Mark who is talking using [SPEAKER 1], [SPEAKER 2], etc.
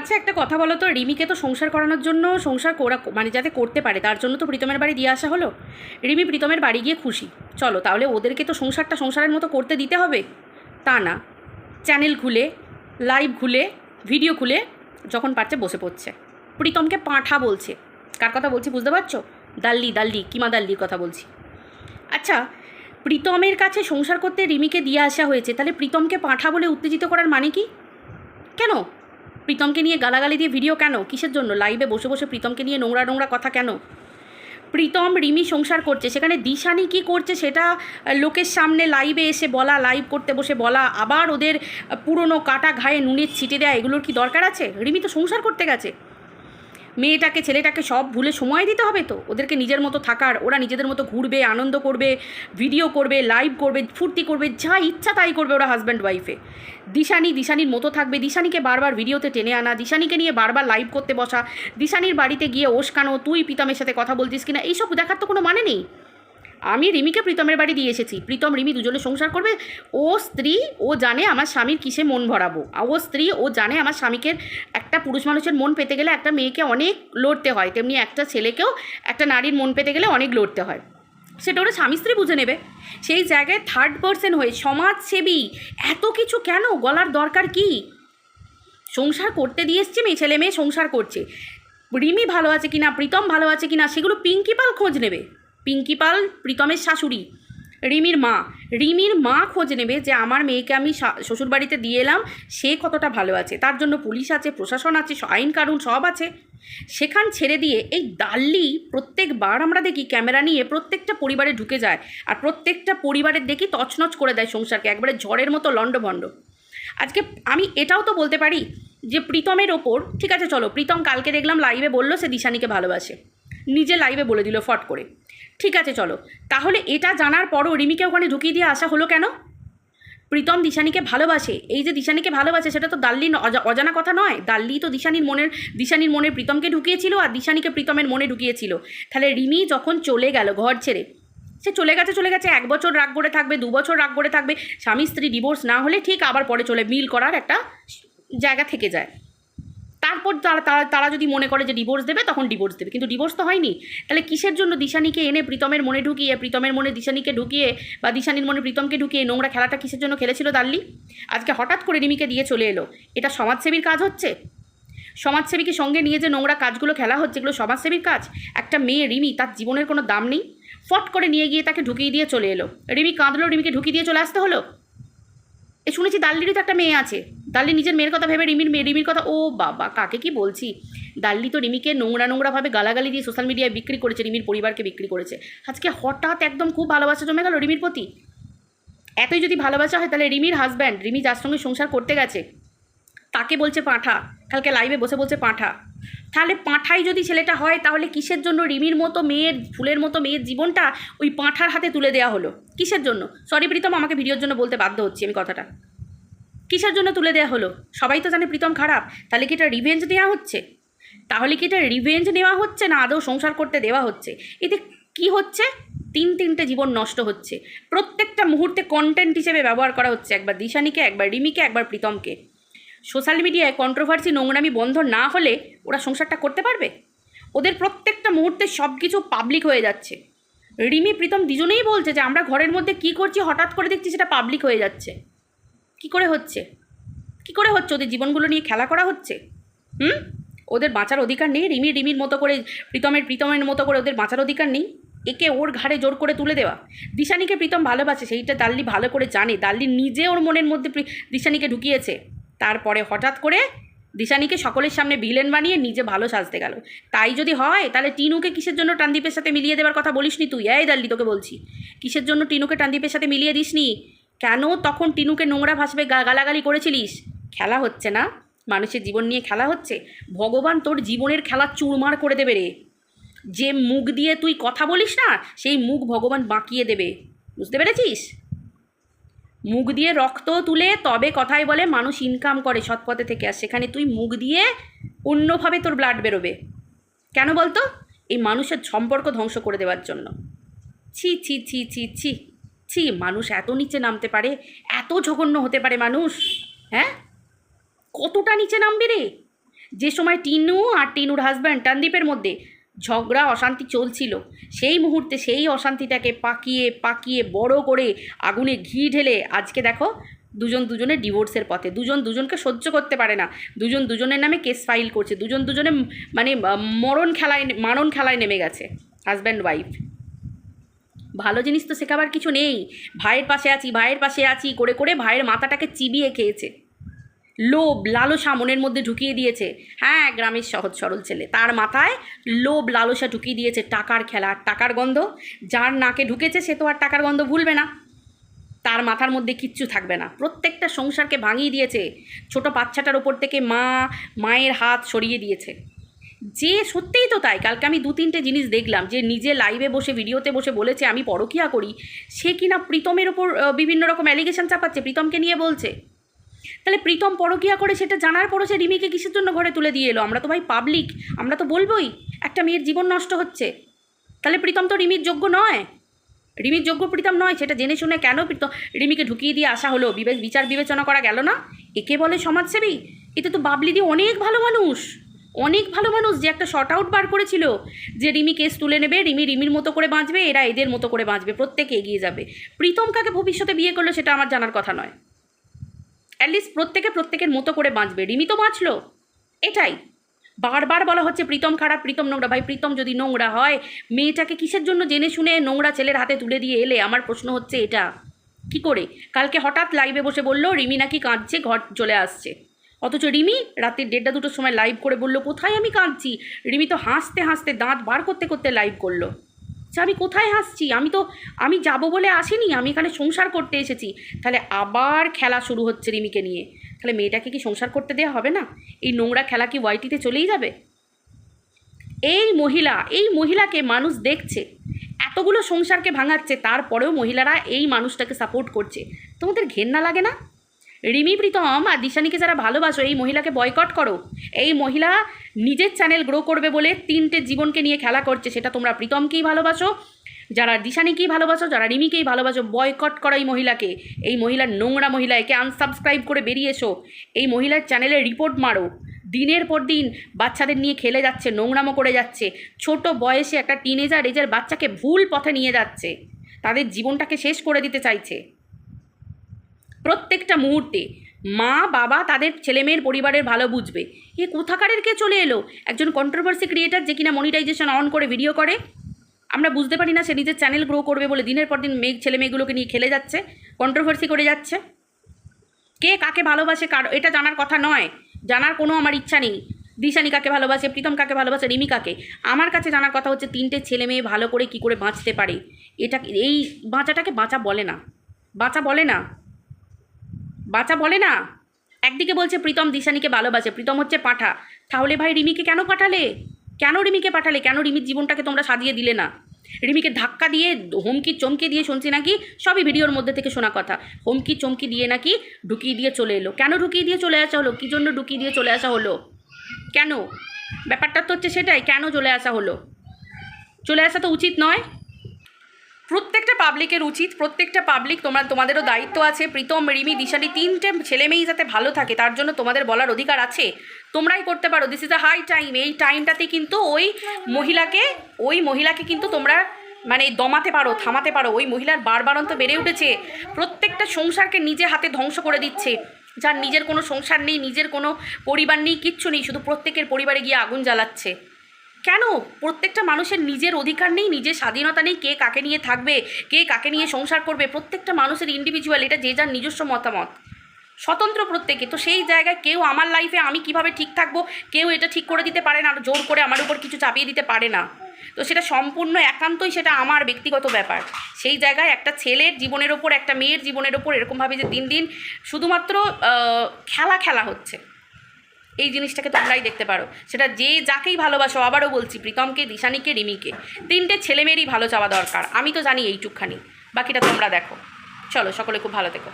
[SPEAKER 1] আচ্ছা একটা কথা বলো তো, রিমিকে তো সংসার করানোর জন্য সংসার করা মানে যাতে করতে পারে, তার জন্য তো প্রীতমের বাড়ি দিয়ে আসা হলো? রিমি প্রীতমের বাড়ি গিয়ে খুশি। চলো, তাহলে ওদেরকে তো সংসারটা সংসারের মতো করতে দিতে হবে? তা না। চ্যানেল খুলে, লাইভ খুলে, ভিডিও খুলে, যখন পারছে বসে পড়ছে। প্রীতমকে পাঁঠা বলছে। কার কথা বলছি বুঝতে পারছ? দাল্লি দাল্লি কিমা দাল্লির কথা বলছি। আচ্ছা প্রীতমের কাছে সংসার করতে রিমিকে দিয়ে আসা হয়েছে, তাহলে প্রীতমকে পাঁঠা বলে উত্তেজিত করার মানে কি? কেন? প্রীতমকে নিয়ে গালাগালি দিয়ে ভিডিও কেন? কিসের জন্য? লাইভে বসে বসে প্রীতমকে নিয়ে নোংরা নোংরা কথা কেন? প্রীতম রিমি সংসার করছে, সেখানে দিশানি কি করছে সেটা লোকের সামনে লাইভে এসে বলা লাইভ করতে বসে বলা, আবার ওদের পুরনো কাটা ঘায়ে নুনের ছিটে দেয়া, এগুলোর কি দরকার আছে? রিমি তো সংসার করতে গেছে। মেয়েটাকে, ছেলেটাকে সব ভুলে সময় দিতে হবে তো? ওদেরকে নিজের মতো থাকার, ওরা নিজেদের মতো ঘুরবে, আনন্দ করবে ভিডিও করবে লাইভ করবে, ফুর্তি করবে, যা ইচ্ছা তাই করবে ওরা হাজব্যান্ড ওয়াইফে দিশানি দিশানির মতো থাকবে, দিশানিকে বারবার ভিডিওতে টেনে আনা, দিশানিকে নিয়ে বারবার লাইভ করতে বসা, দিশানির বাড়িতে গিয়ে ওসকানো, তুই প্রীতমের সাথে কথা বলছিস কিনা, এইসব দেখার তো কোনো মানে নেই। আমি রিমিকে প্রীতমের বাড়ি দিয়ে এসেছি। প্রীতম, রিমি দুজনে সংসার করবে, ও স্ত্রী, ও জানে আমার স্বামীর কিসে মন ভরাবো। ও স্ত্রী, ও জানে আমার স্বামীকে একটা পুরুষ মানুষের মন পেতে গেলে একটা মেয়েকে অনেক লড়তে হয়। তেমনি একটা ছেলেকেও একটা নারীর মন পেতে গেলে অনেক লড়তে হয়। সেটা ওরা স্বামী স্ত্রী বুঝে নেবে। সেই জায়গায় থার্ড পার্সন হয়ে সমাজসেবী, এত কিছু কেন? গলার দরকার কি? সংসার করতে দিয়ে এসছি মেয়ে, ছেলে মেয়ে সংসার করছে। রিমি ভালো আছে কিনা? প্রীতম ভালো আছে কিনা? সেগুলো পিঙ্কি পাল খোঁজ নেবে। পিঙ্কি পাল, প্রীতমের শাশুড়ি। রিমির মা। রিমির মা খোঁজ নেবে যে আমার মেয়েকে আমি শ্বশুরবাড়িতে দিয়ে এলাম, সে কতটা ভালো আছে। তার জন্য পুলিশ আছে, প্রশাসন আছে আইন কানুন সব আছে। সেখান ছেড়ে দিয়ে এই দাল্লি প্রত্যেকবার আমরা দেখি ক্যামেরা নিয়ে প্রত্যেকটা পরিবারে ঢুকে যায় আর প্রত্যেকটা পরিবারের দেখি তছনছ করে দেয় সংসারকে, একবারে ঝড়ের মতো লণ্ডভণ্ড। আজকে আমি এটাও তো বলতে পারি যে প্রীতমের ওপর, ঠিক আছে চলো, প্রীতম কালকে দেখলাম লাইভে বলল সে দিশানিকে ভালোবাসে। নিজে লাইভে বলে দিল, ফট করে। ঠিক আছে, চলো। তাহলে এটা জানার পরও রিমিকে ওখানে ঢুকিয়ে দিয়ে আসা হলো কেন? প্রীতম দিশানিকে ভালোবাসে। এই যে দিশানিকে ভালোবাসে, সেটা তো দাল্লির অজা- অজানা কথা নয়। দাল্লি তো দিশানির মনের, দিশানির মনে প্রীতমকে ঢুকিয়েছিল আর দিশানিকে প্রীতমের মনে ঢুকিয়েছিল। তাহলে রিমি যখন চলে গেল ঘর ছেড়ে, সে চলে গেছে চলে গেছে, এক বছর রাগ করে থাকবে, দু বছর রাগ করে থাকবে, স্বামী স্ত্রী ডিভোর্স না হলে ঠিক আবার পরে চলে, মিল করার একটা জায়গা থেকে যায়। তারপর তারা তারা তারা যদি মনে করে যে ডিভোর্স দেবে, তখন ডিভোর্স দেবে। কিন্তু ডিভোর্স তো হয়নি। তাহলে কিসের জন্য দিশানিকে এনে প্রীতমের মনে ঢুকিয়ে, প্রীতমের মনে দিশানিকে ঢুকিয়ে বা দিশানির মনে প্রীতমকে ঢুকিয়ে নোংরা খেলাটা কিসের জন্য খেলেছিল দাল্লি? আজকে হঠাৎ করে রিমিকে দিয়ে চলে এলো। এটা সমাজসেবীর কাজ হচ্ছে? সমাজসেবীকে সঙ্গে নিয়ে যে নোংরা কাজগুলো খেলা হচ্ছে, এগুলো সমাজসেবীর কাজ? একটা মেয়ে রিমি, তার জীবনের কোনো দাম নেই। ফট করে নিয়ে গিয়ে তাকে ঢুকিয়ে দিয়ে চলে এলো। রিমি কাঁদলো, রিমিকে ঢুকিয়ে দিয়ে চলে আসতে হলো? এ, শুনেছি দাল্লিরই তো একটা মেয়ে আছে। দাল্লি নিজের মেয়ের কথা ভেবে রিমির মেয়ে, রিমির কথা, ও বাবা, কাকে কি বলছি? দাল্লি তো রিমিকে নোংরা নোংরাভাবে গালাগালি দিয়ে সোশ্যাল মিডিয়ায় বিক্রি করেছে, রিমির পরিবারকে বিক্রি করেছে। আজকে হঠাৎ একদম খুব ভালোবাসা জমে গেল রিমির প্রতি। এতই যদি ভালোবাসা হয় তাহলে রিমির হাজব্যান্ড রিমি যার সঙ্গে সংসার করতে গেছে, তাকে বলছে পাঁঠা। কালকে লাইভে বসে বলছে পাঁঠা। তাহলে পাঁঠাই যদি ছেলেটা হয়, তাহলে কিসের জন্য রিমির মতো মেয়ের, ফুলের মতো মেয়ের জীবনটা ওই পাঁঠার হাতে তুলে দেওয়া হলো? কিসের জন্য? সরি প্রীতম, আমাকে ভিডিওর জন্য বলতে বাধ্য হচ্ছি আমি কথাটা। কিসের জন্য তুলে দেওয়া হলো? সবাই তো জানে প্রীতম খারাপ, তাহলে কি এটা রিভেঞ্জ নেওয়া হচ্ছে? তাহলে কি এটা রিভেঞ্জ নেওয়া হচ্ছে না আদৌ সংসার করতে দেওয়া হচ্ছে? এতে কি হচ্ছে? তিন তিনটে জীবন নষ্ট হচ্ছে। প্রত্যেকটা মুহূর্তে কন্টেন্ট হিসেবে ব্যবহার করা হচ্ছে একবার দিশানিকে, একবার রিমিকে, একবার প্রীতমকে। সোশ্যাল মিডিয়ায় কন্ট্রোভার্সি নোংরামি বন্ধ না হলে ওরা সংসারটা করতে পারবে? ওদের প্রত্যেকটা মুহূর্তে সব কিছু পাবলিক হয়ে যাচ্ছে। রিমি, প্রীতম দুজনেই বলছে যে, আমরা ঘরের মধ্যে কি করছি, হঠাৎ করে দেখছি সেটা পাবলিক হয়ে যাচ্ছে। কি করে হচ্ছে? কি করে হচ্ছে? ওদের জীবনগুলো নিয়ে খেলা করা হচ্ছে? হুম? ওদের বাঁচার অধিকার নেই। রিমি, রিমির মতো করে, প্রীতমের প্রীতমের মতো করে ওদের বাঁচার অধিকার নেই। একে ওর ঘাড়ে জোর করে তুলে দেওয়া। দিশানিকে প্রীতম ভালোবাসে, সেইটা দাল্লি ভালো করে জানে। দাল্লি নিজে ওর মনের মধ্যে দিশানিকে ঢুকিয়েছে। তারপরে হঠাৎ করে দিশানিকে সকলের সামনে ভিলেন বানিয়ে নিজে ভালো সাজতে গেল। তাই যদি হয়, তাহলে টিনুকে কিসের জন্য টানদীপের সাথে মিলিয়ে দেওয়ার কথা বলিসনি তুই? এই দাল্লি তোকে বলছি। কিসের জন্য টিনুকে টানদীপের সাথে মিলিয়ে দিসনি কেন তখন টিনুকে নোংরা ভাসবে গালাগালি করেছিলিস? খেলা হচ্ছে না? মানুষের জীবন নিয়ে খেলা হচ্ছে? ভগবান তোর জীবনের খেলা চুরমার করে দেবে রে। যে মুখ দিয়ে তুই কথা বলিস না, সেই মুখ ভগবান বাঁকিয়ে দেবে। বুঝতে পেরেছিস? মুখ দিয়ে রক্ত তুলে তবে কথাই বলে মানুষ ইনকাম করে সৎপথে থেকে আর সেখানে তুই মুখ দিয়ে অন্যভাবে তোর ব্লাড বেরোবে। কেন বলতো? এই মানুষের সম্পর্ক ধ্বংস করে দেওয়ার জন্য। ছি ছি ছি ছি ছি ছি, মানুষ এত নিচে নামতে পারে, এত জঘন্য হতে পারে মানুষ হ্যাঁ? কতটা নিচে নামবে রে? যে সময় টিনু আর টিনুর হাজব্যান্ড টানদীপের মধ্যে ঝগড়া, অশান্তি চলছিল। সেই মুহূর্তে সেই অশান্তিটাকে পাকিয়ে পাকিয়ে বড় করে আগুনে ঘি ঢেলে আজকে দেখো দুজন দুজনের ডিভোর্সের পথে। দুজন দুজনকে সহ্য করতে পারে না। দুজন দুজনের নামে কেস ফাইল করছে। দুজন দুজনে মানে মরণ খেলায়, মারণ খেলায় নেমে গেছে হাজব্যান্ড, ওয়াইফ। ভালো জিনিস তো শেখাবার কিছু নেই। ভাইয়ের পাশে আছি, ভাইয়ের পাশে আছি, করে করে ভাইয়ের মাথাটাকে চিবিয়ে খেয়েছে। লোভ লালসা মনের মধ্যে ঢুকিয়ে দিয়েছে। হ্যাঁ গ্রামের সহজ সরল ছেলে। তার মাথায় লোভ লালসা ঢুকিয়ে দিয়েছে টাকার খেলা আর টাকার গন্ধ। যার নাকে ঢুকেছে সে তো আর টাকার গন্ধ ভুলবে না। তার মাথার মধ্যে কিচ্ছু থাকবে না। প্রত্যেকটা সংসারকে ভাঙিয়ে দিয়েছে। ছোট বাচ্চাটার ওপর থেকে মা, মায়ের হাত সরিয়ে দিয়েছে। যে সত্যিই তো তাই। কালকে আমি দু তিনটে জিনিস দেখলাম। যে নিজে লাইভে বসে ভিডিওতে বসে বলেছে, আমি পরকিয়া করি। সে কিনা প্রীতমের ওপর বিভিন্ন রকম অ্যালিগেশন চাপাচ্ছে। প্রীতমকে নিয়ে বলছে। তাহলে প্রীতম পরকিয়া করে সেটা জানার পরও সে রিমিকে কিসের জন্য ঘরে তুলে দিয়ে এলো? আমরা তো ভাই পাবলিক আমরা তো বলবোই, একটা মেয়ের জীবন নষ্ট হচ্ছে। তাহলে প্রীতম তো রিমির যোগ্য নয়। রিমির যোগ্য প্রীতম নয়, সেটা জেনে শুনে কেন প্রীতম রিমিকে ঢুকিয়ে দিয়ে আসা হলো? বিবেক বিচার বিবেচনা করা গেল না? একে বলে সমাজসেবী? এতে তো বাবলি দিয়ে অনেক ভালো মানুষ, অনেক ভালো মানুষ যে একটা শর্ট আউট বার করেছিল। যে রিমি কেস তুলে নেবে, রিমি রিমির মতো করে বাঁচবে, এরা এদের মতো করে বাঁচবে, প্রত্যেকে এগিয়ে যাবে। প্রীতম কাকে ভবিষ্যতে বিয়ে করল সেটা আমার জানার কথা নয়। অ্যাটলিস্ট প্রত্যেকে প্রত্যেকের মতো করে বাঁচবে। রিমি তো বাঁচলো। এটাই। বারবার বলা হচ্ছে, প্রীতম খারাপ, প্রীতম নোংরা। ভাই, প্রীতম যদি নোংরা হয়, মেয়েটাকে কিসের জন্য জেনে শুনে নোংরা ছেলের হাতে তুলে দিয়ে এলে? আমার প্রশ্ন হচ্ছে এটা। কি করে? কালকে হঠাৎ লাইভে বসে বলল, রিমি নাকি কাঁদছে, ঘর চলে আসছে। অথচ রিমি রাতের দেড়টা দুটোর সময় লাইভ করে বলল, কোথায় আমি কাঁদছি? রিমি তো হাসতে হাসতে দাঁত বার করতে করতে লাইভ করল। যে আমি কোথায় হাসছি? আমি তো, আমি যাব বলে আসিনি, আমি এখানে সংসার করতে এসেছি। তাহলে আবার খেলা শুরু হচ্ছে রিমিকে নিয়ে। তাহলে মেয়েটাকে কি সংসার করতে দেওয়া হবে না? এই নোংরা খেলা কি ওয়াইটিতে চলেই যাবে? এই মহিলা, এই মহিলাকে মানুষ দেখছে। এতগুলো সংসারকে ভাঙাচ্ছে, তারপরেও মহিলারা এই মানুষটাকে সাপোর্ট করছে। তোমাদের ঘেন্না লাগে না? রিমি, প্রীতম আর দিশানিকে যারা ভালোবাসো, এই মহিলাকে বয়কট করো। এই মহিলা নিজের চ্যানেল গ্রো করবে বলে তিনটে জীবনকে নিয়ে খেলা করছে, সেটা তোমরা প্রীতমকেই ভালোবাসো, যারা দিশানিকেই ভালোবাসো, যারা রিমিকেই ভালোবাসো বয়কট করো এই মহিলাকে। এই মহিলার নোংরা মহিলা, একে আনসাবস্ক্রাইব করে বেরিয়ে এসো। এই মহিলার চ্যানেলে রিপোর্ট মারো। দিনের পর দিন বাচ্চাদের নিয়ে খেলে যাচ্ছে, নোংরামো করে যাচ্ছে। ছোট বয়সে একটা টিনেজার এজের বাচ্চাকে ভুল পথে নিয়ে যাচ্ছে। তাদের জীবনটাকে শেষ করে দিতে চাইছে। প্রত্যেকটা মুহূর্তে মা, বাবা তাদের ছেলেমেয়ের পরিবারের ভালো বুঝবে। এ কোথাকারের কে চলে এলো? একজন কন্ট্রোভার্সি ক্রিয়েটার যে কিনা মনিটাইজেশন অন করে ভিডিও করে? আমরা বুঝতে পারি না, সে নিজের চ্যানেল গ্রো করবে বলে দিনের পর দিন মেয়ে ছেলে মেয়েগুলোকে নিয়ে খেলে যাচ্ছে কন্ট্রোভার্সি করে যাচ্ছে। কে কাকে ভালোবাসে কার, এটা জানার কথা নয়। জানার কোনো আমার ইচ্ছা নেই। দিশানি কাকে ভালোবাসে, প্রীতম কাকে ভালোবাসে, রিমি কাকে? আমার কাছে জানার কথা হচ্ছে তিনটে ছেলে মেয়ে ভালো করে কি করে বাঁচতে পারে? এটা এই বাঁচাটাকে বাঁচা বলে না। বাঁচা বলে না। বাঁচা বলে না। একদিকে বলছে, প্রীতম দিশানিকে ভালোবাসে, প্রীতম হচ্ছে পাঠা। তাহলে ভাই রিমিকে কেন পাঠালে? কেন রিমিকে পাঠালে? কেন রিমির জীবনটাকে তোমরা সাজিয়ে দিলে না? রিমিকে ধাক্কা দিয়ে, হুমকি চমকে দিয়ে শুনছি নাকি? সবই ভিডিওর মধ্যে থেকে শোনা কথা। হুমকি চমকি দিয়ে নাকি ঢুকিয়ে দিয়ে চলে এলো। কেন ঢুকিয়ে দিয়ে চলে আসা হলো? কী জন্য ঢুকিয়ে দিয়ে চলে আসা হলো? কেন? ব্যাপারটা তো হচ্ছে সেটাই, কেন চলে আসা হলো? চলে আসা তো উচিত নয়। প্রত্যেকটা পাবলিকের উচিত, প্রত্যেকটা পাবলিক তোমরা, তোমাদেরও দায়িত্ব আছে। প্রীতম, রিমি, দিশালি তিনটে ছেলে মেয়েই যাতে ভালো থাকে, তার জন্য তোমাদের বলার অধিকার আছে। তোমরাই করতে পারো। This is a high time এই টাইমটাতে কিন্তু ওই মহিলাকে ওই মহিলাকে কিন্তু তোমরা মানে দমাতে পারো, থামাতে পারো। ওই মহিলার বারবার বারবারন্ত বেড়ে উঠেছে। প্রত্যেকটা সংসারকে নিজে হাতে ধ্বংস করে দিচ্ছে। যার নিজের কোনো সংসার নেই, নিজের কোনো পরিবার নেই, কিচ্ছু নেই। শুধু প্রত্যেকের পরিবারে গিয়ে আগুন জ্বালাচ্ছে। কেন? প্রত্যেকটা মানুষের নিজের অধিকার নেই, নিজের স্বাধীনতা নেই, কে কাকে নিয়ে থাকবে, কে কাকে নিয়ে সংসার করবে, প্রত্যেকটা মানুষের ইন্ডিভিজুয়াল এটা যে যার নিজস্ব মতামত। স্বতন্ত্র প্রত্যেকে। তো সেই জায়গায় কেউ আমার লাইফে আমি কীভাবে ঠিক থাকব, কেউ এটা ঠিক করে দিতে পারে না, আর জোর করে আমার উপর কিছু চাপিয়ে দিতে পারে না। তো সেটা সম্পূর্ণ একান্তই সেটা আমার ব্যক্তিগত ব্যাপার। সেই জায়গায় একটা ছেলের জীবনের ওপর, একটা মেয়ের জীবনের ওপর এরকমভাবে যে দিন দিন শুধুমাত্র খেলা খেলা হচ্ছে। এই জিনিসটাকে তোমরাই দেখতে পারো। সেটা যে যাকেই ভালোবাসো, আবারও বলছি, প্রীতমকে, দিশানিকে, রিমিকে। তিনটে ছেলেমেয়েরই ভালো চাওয়া দরকার। আমি তো জানি এইটুকখানি। বাকিটা তোমরা দেখো। চলো, সকলে খুব ভালো থেকো।